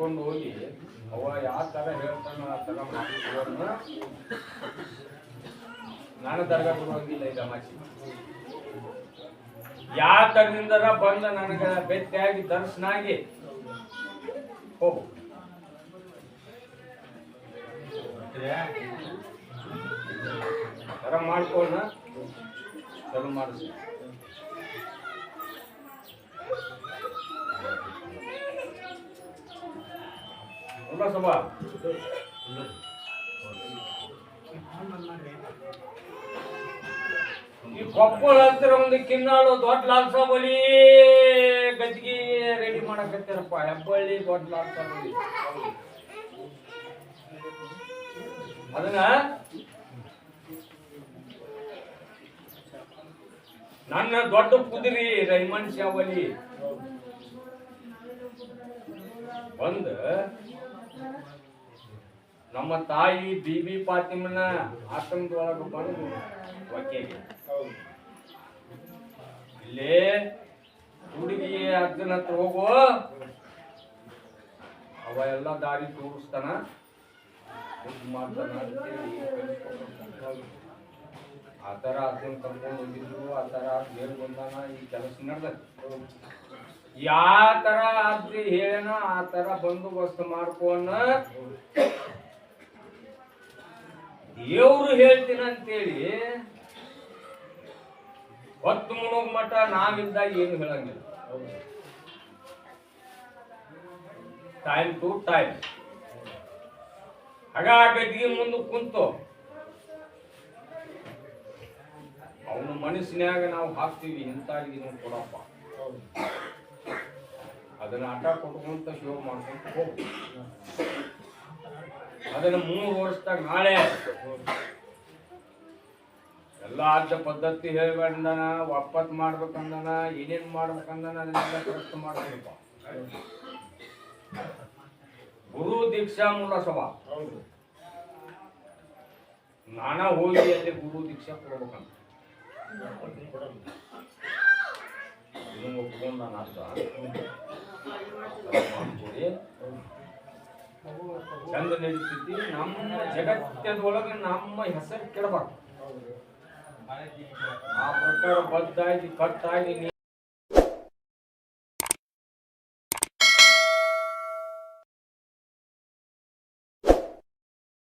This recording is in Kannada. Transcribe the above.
ಕರ್ಕೊಂಡು ಹೋಗಿ ಅವ ಯಾವ ತರ ಹೇಳ್ತಾನ ಆ ತರ ಮಾಡಿದ್ರು ನಾನು ದರ್ಗಾ ಹೋಗಿಲ್ಲ ಈ ಮಾಚಿ. ಯಾವ ತರದಿಂದ ಬಂದ ನನಗ ದರ್ಶನ ಆಗಿ. ಹೋಗು. ತರ ಮಾಡ್ಕೊಂಡ ಚಲೋ ಮಾಡಿಸಿ. ಈ ಕೊಪ್ಪಳ ಹತ್ತಿರ ಒಂದು ಕಿನ್ನಾಳು ದೊಡ್ಡ ಲಾಲ್ಸ ಬಲಿ ರೆಡಿ ಮಾಡಕತ್ತಾರಪ್ಪ. ಹೆಬ್ಬಳ್ಳಿ ದೊಡ್ಡ ಲಾಲ್ಸ ಬಲಿ ಅದನ್ನ ನನ್ನ ದೊಡ್ಡ ಕುದುರಿ ರೈಮನ್ ಶಾವಲಿ. ಬಂದ ನಮ್ಮ ತಾಯಿ ಬಿಬಿ ಪಾತಿಮನ ಆಶ್ರಮದೊಳಗೆ ಬಂದು ಇಲ್ಲಿ ಇಲ್ಲೇ ಹುಡುಗಿ ಅಜ್ಜನ ಹತ್ರ ಹೋಗು. ಅವ ಎಲ್ಲ ದಾರಿ ತೋರಿಸ್ತಾನ. ಮಾಡ್ತಾನ. ಆ ಥರ ಅದನ್ನು ಕರ್ಕೊಂಡು ಹೋಗಿದ್ರು, ಆ ಥರ ಹೇಳಿ ಬಂದಾನ ಈ ಕೆಲಸ ನಡೆದ ಯಾವ ಥರ ಆದ್ರಿ ಹೇಳೋಣ ಆ ಥರ ಬಂದೋಬಸ್ತ್ ಮಾಡ್ಕೊಂಡ ದೇವ್ರು ಹೇಳ್ತೀನಿ ಅಂತೇಳಿ ಹೊತ್ತು ಮುಣೋಗ್ ಮಠ ನಾವಿದ್ದಾಗ ಏನು ಹೇಳಂಗಿಲ್ಲ. ಟೈಮ್ ಟು ಟೈಮ್ ಹಾಗಾಗಿ ಮುಂದೆ ಕುಂತು. ಅವನ ಮನಸ್ಸಿನಾಗ ನಾವು ಹಾಕ್ತೀವಿ ಇದನ್ನು ಕೊಡಪ್ಪ. ಅದನ್ನ ಆಟ ಕೊಟ್ಕೊಂತ ಶೋ ಮಾಡ್ಕೊಂತ ಹೋಗ್ತೀವಿ ಅದನ್ನ ಮೂರು ವರ್ಷದಾಗ ನಾಳೆ. ಎಲ್ಲ ಆದ್ಯ ಪದ್ಧತಿ ಹೇಳ್ಬೇಕಂದನ ವಾಪತ್ ಮಾಡ್ಬೇಕಂದನ ಏನೇನ್ ಮಾಡ್ಬೇಕಂದನ ಅದನ್ನೆಲ್ಲ ಕರೆಕ್ಟ್ ಮಾಡ್ಬೇಕಪ್ಪ ಗುರು ದೀಕ್ಷಾ ಮೂಲ ಸಭಾ. ನಾನಾ ಹೋಗಿ ಅಲ್ಲಿ ಗುರು ದೀಕ್ಷಾ ಕೊಡ್ಬೇಕಂತ. ಇದನ್ನ ಒಪ್ಕೊಂಡ್ ನಾನು ಅರ್ಥ ಚಂದ ನಡೀತೈತಿ. ನಮ್ಮ ಜಗತ್ತದೊಳಗೆ ನಮ್ಮ ಹೆಸರು ಕೆಡಬಾರ್ದು. ಆ ಪ್ರಕಾರ ಬದ್ದಾಗಿ ಕಟ್ಟಾಗಿ